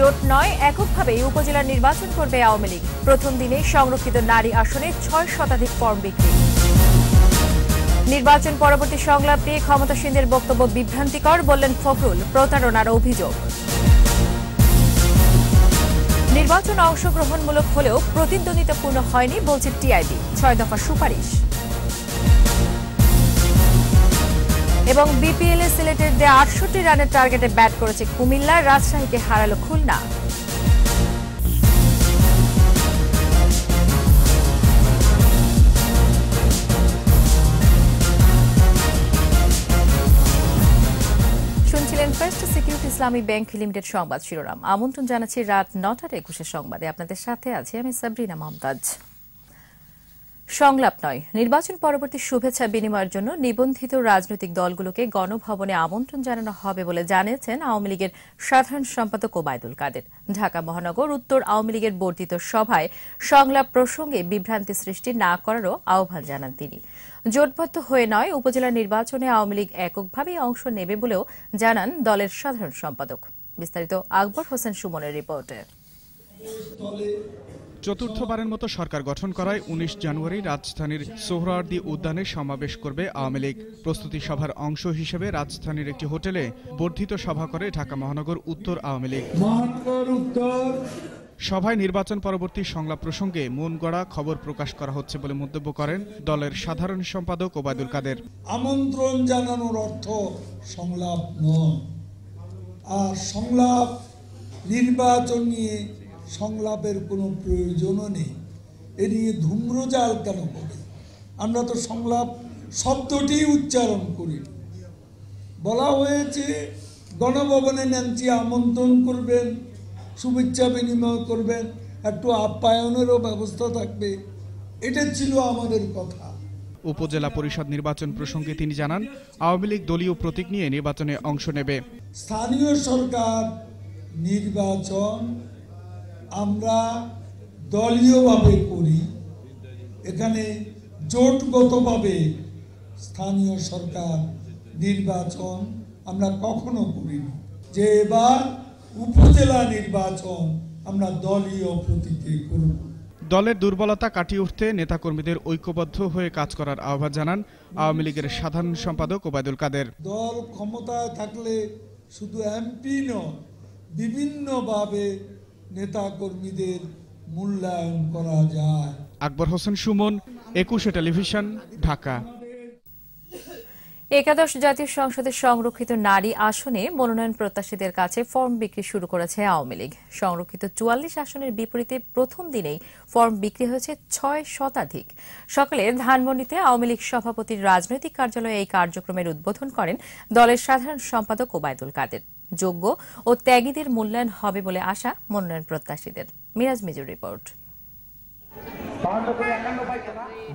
জোট নয় এককভাবে উপজেলা নির্বাচন করবে আওয়ামী লীগ। প্রথম দিনে সংরক্ষিত নারী আসনে ছয় শতাধিক ফর্ম বিক্রি। নির্বাচন পরবর্তী সংলাপ নিয়ে ক্ষমতাসীনদের বক্তব্য বিভ্রান্তিকর, বললেন ফখরুল, প্রতারণার অভিযোগ। নির্বাচন অংশগ্রহণমূলক হলেও প্রতিদ্বন্দ্বিতাপূর্ণ হয়নি, বলছে টিআইবি। ছয় দফা সুপারিশ। এবং বিপিএল এ সিলেটের দেয়া আটষট্টি রানের টার্গেটে ব্যাট করেছে কুমিল্লা, রাজশাহীকে হারালো খুলনা। শুনছিলেন First Security Islami Bank Limited সংবাদ শিরোনাম। আমন্ত্রণ জানাচ্ছি রাত নটার একুশের সংবাদে। আপনাদের সাথে আছি আমি সাবরিনা মমতাজ। সংলাপ নয়। নির্বাচন পরবর্তী শুভেচ্ছা বিনিময়ের জন্য নিবন্ধিত রাজনৈতিক দলগুলোকে গণভবনে আমন্ত্রণ জানানো হবে বলে জানিয়েছেন আওয়ামী লীগের সাধারণ সম্পাদক ওবায়দুল কাদের। ঢাকা মহানগর, উত্তর আওয়ামী লীগের বর্ধিত সভায় সংলাপ প্রসঙ্গে বিভ্রান্তি সৃষ্টি না করারও আহ্বান জানান তিনি। জোটবদ্ধ হয়ে নয়, উপজেলা নির্বাচনে আওয়ামী লীগ এককভাবেই অংশ নেবে বলেও জানান দলের সাধারণ সম্পাদক। বিস্তারিত আকবর হোসেন সুমনের রিপোর্টে। চতুর্থবারের মতো সরকার গঠন করায় উনিশ জানুয়ারি রাজধানীর সোহরাওয়ার্দী উদ্যানে সমাবেশ করবে আওয়ামী লীগ। প্রস্তুতি সভার অংশ হিসেবে রাজধানীর একটি হোটেলে বর্ধিত সভা করে ঢাকা মহানগর উত্তর আওয়ামী লীগ। সভায় নির্বাচন পরবর্তী সংলাপ প্রসঙ্গে মন গড়া খবর প্রকাশ করা হচ্ছে বলে মন্তব্য করেন দলের সাধারণ সম্পাদক ওবায়দুল কাদের। আমন্ত্রণ জানানোর অর্থ সংলাপ নয়। আর সংলাপ নির্বাচন নিয়ে সংলাপের কোনো প্রয়োজনও নেই। এ নিয়ে ধূম্রজাল কেন করে আমরা তো সংলাপ শব্দটি উচ্চারণ করি বলা হয়েছে গণভবনে ন্যান্সি আমন্ত্রণ করবেন শুভেচ্ছা বিনিময় করবেন একটু আপ্যায়নেরও ব্যবস্থা থাকবে। এটা ছিল আমাদের কথা। উপজেলা পরিষদ নির্বাচন প্রসঙ্গে তিনি জানান আওয়ামী লীগ দলীয় প্রতীক নিয়ে নির্বাচনে অংশ নেবে। স্থানীয় সরকার নির্বাচন আমরা দলীয়ভাবে করি। এখানে জোটগতভাবে স্থানীয় সরকার নির্বাচন আমরা কখনো করিনি। যে এবার উপজেলা নির্বাচন আমরা দলীয় প্রতীকে করব। দলের দুর্বলতা কাটিয়ে উঠতে নেতাকর্মীদের ঐক্যবদ্ধ হয়ে কাজ করার আহ্বান জানান আওয়ামী লীগের সাধারণ সম্পাদক ওবায়দুল কাদের। দল ক্ষমতায় থাকলে শুধু এমপি নয় বিভিন্নভাবে নেতাকর্মীদের মূল্যায়ন করা যায়। আকবর হোসেন সুমন একুশে টেলিভিশন ঢাকা। একাদশ জাতীয় সংসদের সংরক্ষিত নারী আসনে মনোনয়ন প্রত্যাশীদের কাছে ফর্ম বিক্রি শুরু করেছে আওয়ামী লীগ। সংরক্ষিত চুয়াল্লিশ আসনের বিপরীতে প্রথম দিনেই ফর্ম বিক্রি হয়েছে ছয় শতাধিক। সকালে ধানমন্ডিতে আওয়ামী লীগ সভাপতির রাজনৈতিক কার্যালয়ে এই কার্যক্রমের উদ্বোধন করেন দলের সাধারণ সম্পাদক ওবায়দুল কাদের। যোগ্য ও ত্যাগীদের মূল্যায়ন হবে বলে আশা মনোনয়ন প্রত্যাশীদের। মিরাজ মিজুর রিপোর্ট।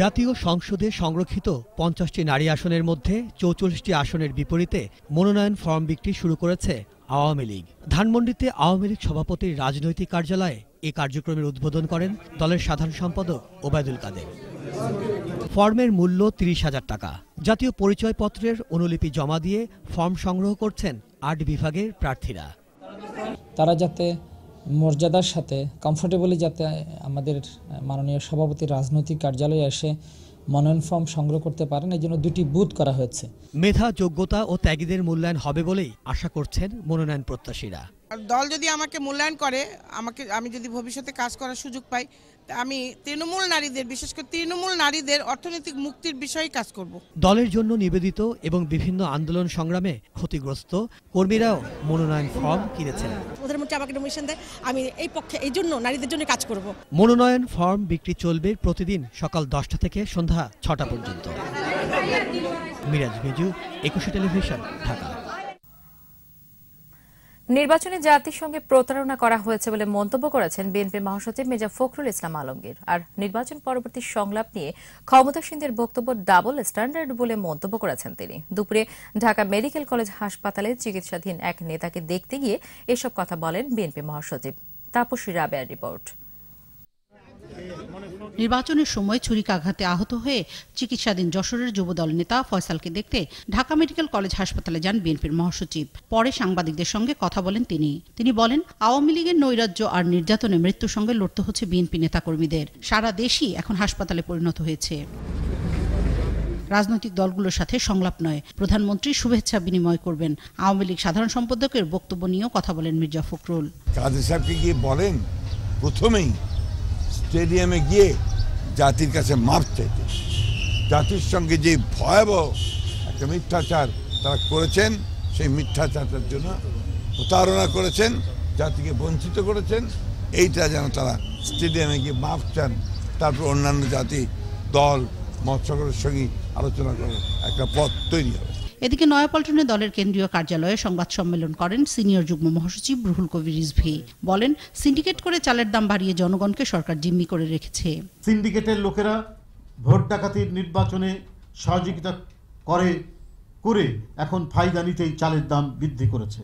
জাতীয় সংসদে সংরক্ষিত পঞ্চাশটি নারী আসনের মধ্যে চৌচল্লিশটি আসনের বিপরীতে মনোনয়ন ফর্ম বিক্রি শুরু করেছে আওয়ামী লীগ। ধানমন্ডিতে আওয়ামী লীগ সভাপতির রাজনৈতিক কার্যালয়ে এ কার্যক্রমের উদ্বোধন করেন দলের সাধারণ সম্পাদক ওবায়দুল কাদের। ফর্মের মূল্য তিরিশ হাজার টাকা। জাতীয় পরিচয়পত্রের অনুলিপি জমা দিয়ে ফর্ম সংগ্রহ করছেন আট বিভাগের প্রার্থীরা। তারা যাতে মর্যাদার সাথে কমফোর্টেবলি যাতে আমাদের মাননীয় সভাপতি রাজনৈতিক কার্যালয়ে এসে মনোনয়ন ফর্ম সংগ্রহ করতে পারেন এই জন্য দুটি বুথ করা হয়েছে। মেধা যোগ্যতা ও ত্যাগীদের মূল্যায়ন হবে বলেই আশা করছেন মনোনয়ন প্রত্যাশীরা। দল যদি আমাকে মূল্যায়ন করে আমাকে আমি যদি ভবিষ্যতে কাজ করার সুযোগ পাই তা আমি তৃণমূল নারীদের বিশেষ করে তৃণমূল নারীদের অর্থনৈতিক মুক্তির বিষয়ে কাজ করব। দলের জন্য নিবেদিত এবং বিভিন্ন আন্দোলন সংগ্রামে ক্ষতিগ্রস্ত কর্মীরাও মনোনয়ন ফর্ম কিনেছেন। প্রধানমন্ত্রী আমাকে নমিনেশন দেয় আমি এই পক্ষে এই জন্য নারীদের জন্য কাজ করব। মনোনয়ন ফর্ম বিক্রি চলবে প্রতিদিন সকাল দশটা থেকে সন্ধ্যা ছটা পর্যন্ত। মিরাজ মিজু একুশে টেলিভিশন ঢাকা। নির্বাচনে জাতির সঙ্গে প্রতারণা করা হয়েছে বলে মন্তব্য করেছেন বিএনপি মহাসচিব মির্জা ফখরুল ইসলাম আলমগীর। আর নির্বাচন পরবর্তী সংলাপ নিয়ে ক্ষমতাসীনদের বক্তব্য ডাবল স্ট্যান্ডার্ড বলে মন্তব্য করেছেন তিনি। দুপুরে ঢাকা মেডিকেল কলেজ হাসপাতালে চিকিৎসাধীন এক নেতাকে দেখতে গিয়ে এসব কথা বলেন বিএনপি মহাসচিব। তাপসী রাবেয়ার রিপোর্ট। নির্বাচনের সময় ছুরিকাঘাতে আহত হয়ে চিকিৎসাধীন যশোরের যুবদল নেতা ফয়সালকে দেখতে ঢাকা মেডিকেল কলেজ হাসপাতালে যান বিএনপির মহাসচিব। পরে সাংবাদিকদের সঙ্গে কথা বলেন তিনি। তিনি বলেন, আওয়ামী লীগের নৈরাজ্য আর নির্যাতনে মৃত্যুর সঙ্গে লড়তে হচ্ছে বিএনপি নেতাকর্মীদের। সারা দেশই এখন হাসপাতালে পরিণত হয়েছে। রাজনৈতিক দলগুলোর সাথে সংলাপ নয়। প্রধানমন্ত্রী শুভেচ্ছা বিনিময় করবেন। আওয়ামী লীগ সাধারণ সম্পাদকের বক্তব্য নিয়েও কথা বলেন মির্জা ফখরুল। কাদের সাহেবকে গিয়ে বলেন? প্রথমেই স্টেডিয়ামে গিয়ে জাতির কাছে মাপ চাইতে। জাতির সঙ্গে যে ভয়াবহ একটা মিথ্যাচার তারা করেছেন, সেই মিথ্যাচারটার জন্য প্রতারণা করেছেন, জাতিকে বঞ্চিত করেছেন, এইটা যেন তারা স্টেডিয়ামে গিয়ে মাপ চান। তারপর অন্যান্য জাতি, দল, মৎস্যকরের সঙ্গে আলোচনা করে একটা পথ তৈরি হবে। এদিকে নয়াপল্টনে দলের কেন্দ্রীয় কার্যালয়ে সংবাদ সম্মেলন করেন সিনিয়র যুগ্ম মহাসচিব রুহুল কবির রিজভি। বলেন, সিন্ডিকেট করে চালের দাম বাড়িয়ে জনগণকে সরকার জিম্মি করে রেখেছে। সিন্ডিকেটের লোকেরা ভোট ডাকাতির নির্বাচনে সহযোগিতা করে করে এখন ফায়দা নিতেই চালের দাম বৃদ্ধি করেছে।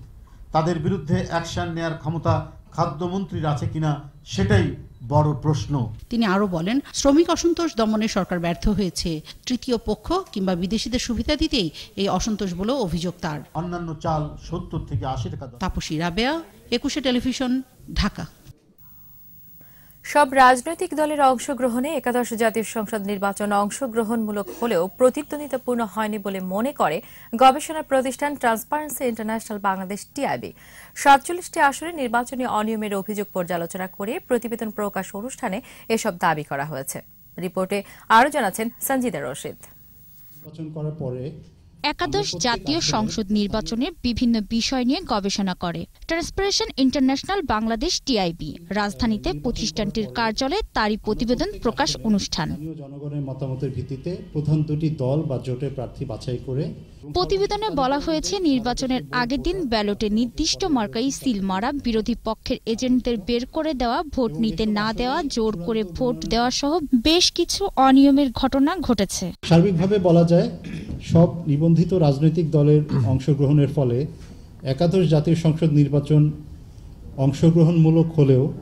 তাদের বিরুদ্ধে অ্যাকশন নেয়ার ক্ষমতা খাদ্যমন্ত্রীর আছে কিনা সেটাই বড় প্রশ্ন। তিনি আরও বলেন শ্রমিক অসন্তোষ দমনে সরকার ব্যর্থ হয়েছে। তৃতীয় পক্ষ কিংবা বিদেশিদের সুবিধা দিতেই এই অসন্তোষ বলে অভিযোগ তার। অন্যান্য চাল সত্তর থেকে আশি টাকা তাপসী রাবেয়া একুশে টেলিভিশন ঢাকা। সব রাজনৈতিক দলের অংশগ্রহণে একাদশ জাতীয় সংসদ নির্বাচন অংশগ্রহণমূলক হলেও প্রতিদ্বন্দ্বিতাপূর্ণ হয়নি বলে মনে করে গবেষণা প্রতিষ্ঠান ট্রান্সপারেন্সি ইন্টারন্যাশনাল বাংলাদেশ টিআইবি। সাতচল্লিশটি আসনে নির্বাচনী অনিয়মের অভিযোগ পর্যালোচনা করে প্রতিবেদন প্রকাশ অনুষ্ঠানে এসব দাবি করা হয়েছে। রিপোর্টে আরও জানাচ্ছেন সঞ্জিদা রশিদ। নির্বাচন করার পরে একাদশ জাতীয় সংসদ নির্বাচনের বিভিন্ন বিষয় নিয়ে গবেষণা করে। ট্রান্সপারেশন ইন্টারন্যাশনাল বাংলাদেশ টিআইবি রাজধানীতে প্রতিষ্ঠানটির কার্যালয়ে তারই প্রতিবেদন প্রকাশ অনুষ্ঠান। জনগণের মতামতের ভিত্তিতে প্রধান দুটি দল বা জোটের প্রার্থী বাছাই করে প্রতিবেদনে বলা হয়েছে নির্বাচনের আগের দিন ব্যালটে নির্দিষ্ট মার্কাই সিল মারা বিরোধী পক্ষের এজেন্টদের বের করে দেওয়া ভোট নিতে না দেওয়া জোর করে ভোট দেওয়া সহ বেশ কিছু অনিয়মের ঘটনা ঘটেছে। সার্বিকভাবে বলা যায় সব নিবন্ধিত রাজনৈতিক দলের অংশগ্রহণের ফলে একাদশ জাতীয় সংসদ নির্বাচন অংশগ্রহণমূলক হলেও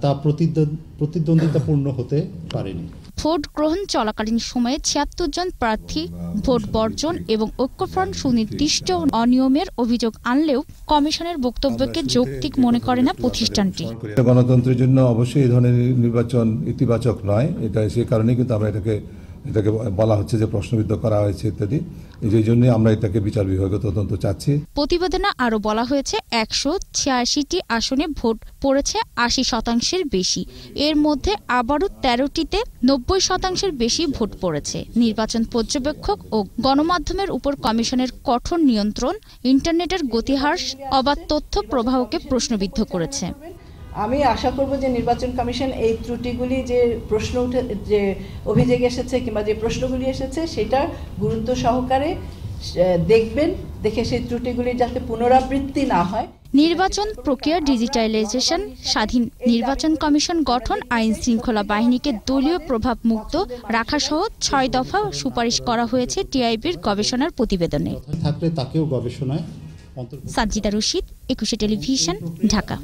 তা প্রতিদ্বন্দ্ব- প্রতিদ্বন্দ্বিতাপূর্ণ হতে পারেনি। ভোট গ্রহণ চলাকালীন সময়ে ছিয়াত্তর জন প্রার্থী ভোট বর্জন এবং ঐক্যফ্রন্ট সুনির্দিষ্ট অনিয়মের অভিযোগ আনলেও কমিশনের বক্তব্যকে যৌক্তিক মনে করে না প্রতিষ্ঠানটি। গণতন্ত্রের জন্য অবশ্যই এই ধরনের নির্বাচন ইতিবাচক নয় এটা সে কারণেই কিন্তু আমরা এটাকে এটাকে বলা হচ্ছে যে প্রশ্নবিদ্ধ করা হয়েছে ইত্যাদি। এই জন্য আমরা এটাকে বিচার বিভাগীয় তদন্ত চাচ্ছি। প্রতিবেদনে আরও বলা হয়েছে, একশো ছিয়াশিটি আসনে ভোট পড়েছে আশি শতাংশের বেশি। এর মধ্যে আবারও তেরোটিতে নব্বই শতাংশের বেশি ভোট পড়েছে। নির্বাচন পর্যবেক্ষক ও গণমাধ্যমের উপর কমিশনের কঠোর নিয়ন্ত্রণ, ইন্টারনেটের গতিহার, অবাধ তথ্য প্রবাহকে প্রশ্নবিদ্ধ করেছে। আমি আশা করব যে নির্বাচন কমিশন এই ত্রুটিগুলি যে প্রশ্ন উঠে যে অভিযোগ এসেছে কিংবা যে প্রশ্নগুলি এসেছে সেটা গুরুত্ব সহকারে দেখবেন দেখে সেই ত্রুটিগুলি যাতে পুনরাবৃত্তি না হয়। নির্বাচন প্রক্রিয়া ডিজিটালাইজেশন স্বাধীন নির্বাচন কমিশন গঠন আইন শৃঙ্খলা বাহিনীকে দলীয় প্রভাব মুক্ত রাখা সহ ছয় দফা সুপারিশ করা হয়েছে টিআইবির গবেষণার প্রতিবেদনে। থাকলে তাকেও গবেষণায় সাজ্জিদা রশিদ একুশে টেলিভিশন ঢাকা।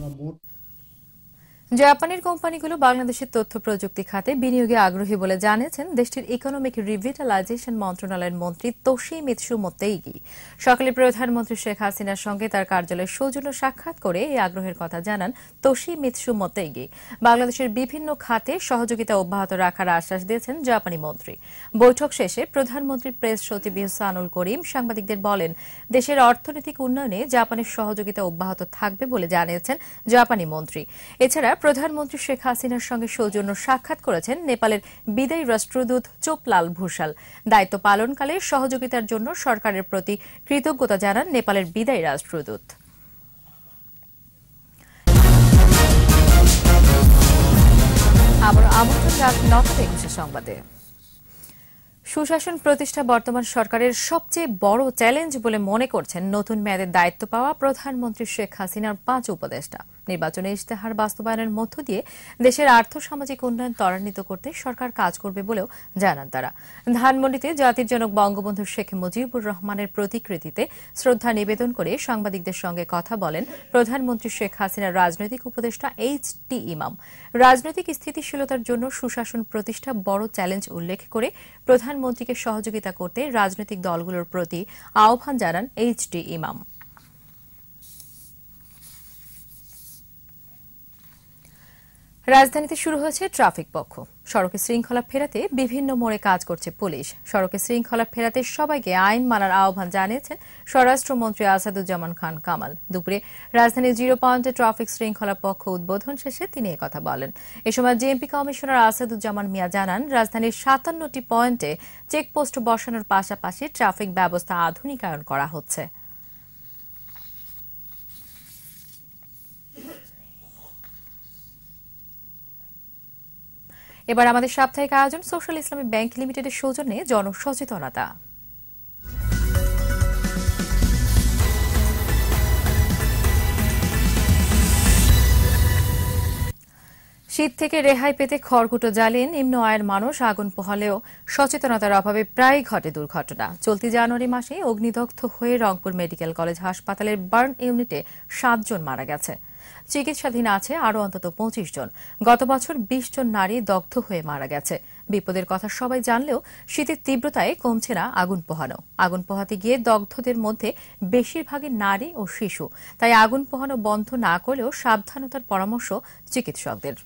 জাপানের কোম্পানিগুলো বাংলাদেশের তথ্য প্রযুক্তি খাতে বিনিয়োগে আগ্রহী বলে জানিয়েছেন দেশটির ইকোনমিক রিভিটালাইজেশন মন্ত্রণালয়ের মন্ত্রী তোশি মিৎসু মোতেইগি সকালে প্রধানমন্ত্রী শেখ হাসিনার সঙ্গে তার কার্যালয়ে সৌজন্য সাক্ষাৎ করে এই আগ্রহের কথা জানান তোশি মিৎসু মোতেইগি বাংলাদেশের বিভিন্ন খাতে সহযোগিতা অব্যাহত রাখার আশ্বাস দিয়েছেন জাপানি মন্ত্রী। বৈঠক শেষে প্রধানমন্ত্রীর প্রেস সচিব ইহসানুল করিম সাংবাদিকদের বলেন, দেশের অর্থনৈতিক উন্নয়নে জাপানের সহযোগিতা অব্যাহত থাকবে বলে জানিয়েছেন জাপানি মন্ত্রী। এছাড়া প্রধানমন্ত্রী শেখ হাসিনার সঙ্গে সৌজন্য সাক্ষাৎ করেছেন নেপালের বিদায়ী রাষ্ট্রদূত চোপলাল ভূষাল। দায়িত্ব পালনকালে সহযোগিতার জন্য সরকারের প্রতি কৃতজ্ঞতা জানান নেপালের বিদায়ী রাষ্ট্রদূত। আবার সংবাদে। সুশাসন প্রতিষ্ঠা বর্তমান সরকারের সবচেয়ে বড় চ্যালেঞ্জ বলে মনে করছেন নতুন মেয়াদের দায়িত্ব পাওয়া প্রধানমন্ত্রী শেখ হাসিনার পাঁচ উপদেষ্টা। নির্বাচনে ইশতেহার বাস্তবায়নের মধ্য দিয়ে দেশের আর্থ সামাজিক উন্নয়ন ত্বরান্বিত করতে সরকার কাজ করবে বলেও জানান তারা। ধানমন্ডিতে জাতির জনক বঙ্গবন্ধু শেখ মুজিবুর রহমানের প্রতিকৃতিতে শ্রদ্ধা নিবেদন করে সাংবাদিকদের সঙ্গে কথা বলেন প্রধানমন্ত্রী শেখ হাসিনার রাজনৈতিক উপদেষ্টা এইচ টি ইমাম। রাজনৈতিক স্থিতিশীলতার জন্য সুশাসন প্রতিষ্ঠা বড় চ্যালেঞ্জ উল্লেখ করে প্রধানমন্ত্রীকে সহযোগিতা করতে রাজনৈতিক দলগুলোর প্রতি আহ্বান জানান এইচ টি ইমাম। রাজধানীতে শুরু হয়েছে ট্রাফিক পক্ষ। সড়কে শৃঙ্খলা ফেরাতে বিভিন্ন মোড়ে কাজ করছে পুলিশ। সড়কে শৃঙ্খলা ফেরাতে সবাইকে আইন মানার আহ্বান জানিয়েছেন স্বরাষ্ট্রমন্ত্রী আসাদুজ্জামান খান কামাল। দুপুরে রাজধানীর জিরো পয়েন্টে ট্রাফিক শৃঙ্খলা পক্ষ উদ্বোধন শেষে তিনি কথা বলেন। এ সময় জেএমপি কমিশনার আসাদুজ্জামান মিয়া জানান, রাজধানীর সাতান্নটি পয়েন্টে চেকপোস্ট বসানোর পাশাপাশি ট্রাফিক ব্যবস্থা আধুনিকায়ন করা হচ্ছে। এবার আমাদের সাপ্তাহিক আয়োজন সোশ্যাল ইসলামী ব্যাংক লিমিটেডের সৌজন্যে জনসচেতনতা। শীত থেকে রেহাই পেতে খড়কুটো জ্বালিয়ে নিম্ন আয়ের মানুষ আগুন পোহালেও সচেতনতার অভাবে প্রায় ঘটে দুর্ঘটনা। চলতি জানুয়ারি মাসে অগ্নিদগ্ধ হয়ে রংপুর মেডিকেল কলেজ হাসপাতালের বার্ন ইউনিটে সাতজন মারা গেছে। চিকিৎসাধীন আছে আরও অন্তত পঁচিশ জন। গত বছর বিশ জন নারী দগ্ধ হয়ে মারা গেছে। বিপদের কথা সবাই জানলেও শীতের তীব্রতায় কমছে না আগুন পোহানো। আগুন পোহাতে গিয়ে দগ্ধদের মধ্যে বেশিরভাগই নারী ও শিশু। তাই আগুন পোহানো বন্ধ না করলেও সাবধানতার পরামর্শ চিকিৎসকদের।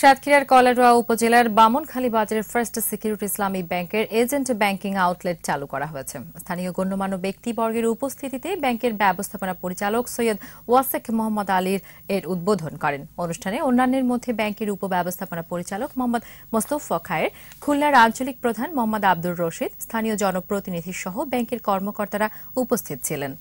সাতক্ষীরার কলারোয়া উপজেলার বামনখালী বাজারের ফার্স্ট সিকিউরিটি ইসলামী ব্যাংকের এজেন্ট ব্যাংকিং আউটলেট চালু করা হয়েছে। স্থানীয় গণ্যমান্য ব্যক্তিবর্গের উপস্থিতিতে ব্যাংকের ব্যবস্থাপনা পরিচালক সৈয়দ ওয়াসেক মোহাম্মদ আলীর এর উদ্বোধন করেন। অনুষ্ঠানে অন্যান্যের মধ্যে ব্যাংকের উপব্যবস্থাপনা পরিচালক মোহাম্মদ মোস্তফা খায়ের, খুলনার আঞ্চলিক প্রধান মোহাম্মদ আব্দুর রশিদ, স্থানীয় জনপ্রতিনিধি সহ ব্যাংকের কর্মকর্তারা উপস্থিত ছিলেন।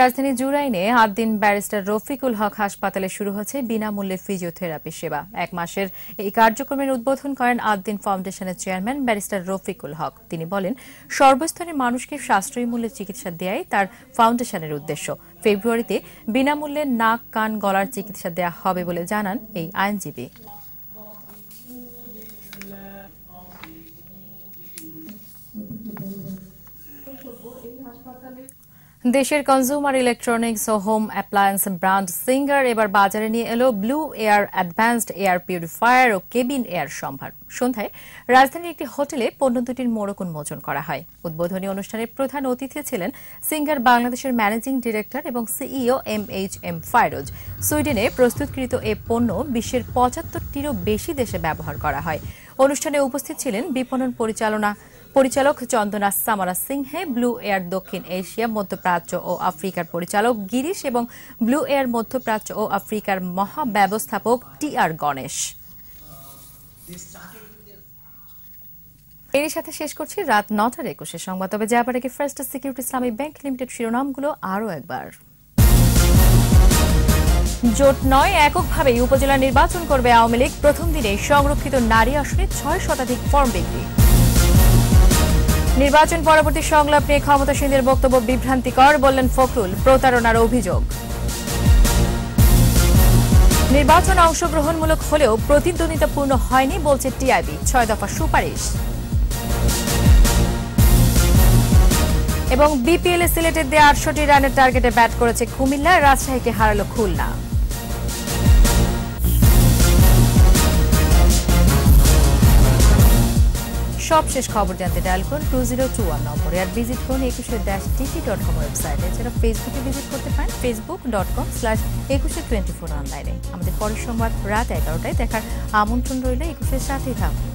রাজধানী জুরাইনে আট দিন ব্যারিস্টার রফিকুল হক হাসপাতালে শুরু হচ্ছে বিনামূল্যে ফিজিওথেরাপি সেবা। এক মাসের এই কার্যক্রমের উদ্বোধন করেন আট দিন ফাউন্ডেশনের চেয়ারম্যান ব্যারিস্টার রফিকুল হক। তিনি বলেন সর্বস্তরের মানুষকে সাশ্রয়ী মূল্যে চিকিৎসা দেয়াই তার ফাউন্ডেশনের উদ্দেশ্য। ফেব্রুয়ারিতে বিনামূল্যে নাক, কান, গলার চিকিৎসা দেয়া হবে বলে জানান এই আইনজীবী। দেশের কনজিউমার ইলেকট্রনিক্স ও হোম অ্যাপ্লায়েন্স ব্র্যান্ড সিঙ্গার এবার বাজারে নিয়ে এলো Blue Air Advanced air purifier ও কেবিন এয়ার সম্ভার। সন্ধ্যায় রাজধানীর একটি হোটেলে পণ্য দুটির মোড়ক উন্মোচন করা হয়। উদ্বোধনী অনুষ্ঠানের প্রধান অতিথি ছিলেন সিঙ্গার বাংলাদেশের ম্যানেজিং ডিরেক্টর এবং CEO M H M Fairoz সুইডেনে প্রস্তুতকৃত এ পণ্য বিশ্বের পঁচাত্তরটিরও বেশি দেশে ব্যবহার করা হয়। অনুষ্ঠানে উপস্থিত ছিলেন বিপণন পরিচালনা পরিচালক Chandana Samarasinghe, blue air দক্ষিণ এশিয়া, মধ্যপ্রাচ্য ও আফ্রিকার পরিচালক গিরিশ এবং ব্লু এয়ার মধ্যপ্রাচ্য ও আফ্রিকার মহাব্যবস্থাপক টি আর গণেশ। এর সাথে শেষ করছি রাত নটার একুশে সংবাদ। তবে যাবার আগে First Security Islami Bank Limited শিরোনামগুলো আরও একবার। জোট নয় এককভাবে উপজেলা নির্বাচন করবে আওয়ামী লীগ। প্রথম দিনে সংরক্ষিত নারী আসনে ছয় শতাধিক ফর্ম বিক্রি। নির্বাচন পরবর্তী সংলাপ নিয়ে ক্ষমতাসীনদের বক্তব্য বিভ্রান্তিকর, বললেন ফখরুল, প্রতারণার অভিযোগ। নির্বাচন অংশগ্রহণমূলক হলেও প্রতিদ্বন্দ্বিতাপূর্ণ হয়নি বলছে টিআইবি, ছয় দফা সুপারিশ। এবং বিপিএল এ সিলেটের দেয়া আটষট্টি রানের টার্গেটে ব্যাট করেছে কুমিল্লা, রাজশাহীকে হারালো খুলনা। সবশেষ খবর জানতে ডায়াল করুন টু জিরো টু ওয়ান নম্বরে। আর ভিজিট করুন একুশে ড্যাশ টিভি ডট কম ওয়েবসাইটে এছাড়া ফেসবুকে ভিজিট করতে পারেন Facebook dot com slash Ekushey twenty four অনলাইনে আমাদের পরের সোমবার রাত এগারোটায় দেখার আমন্ত্রণ রইল একুশের সাথেই থাকুন।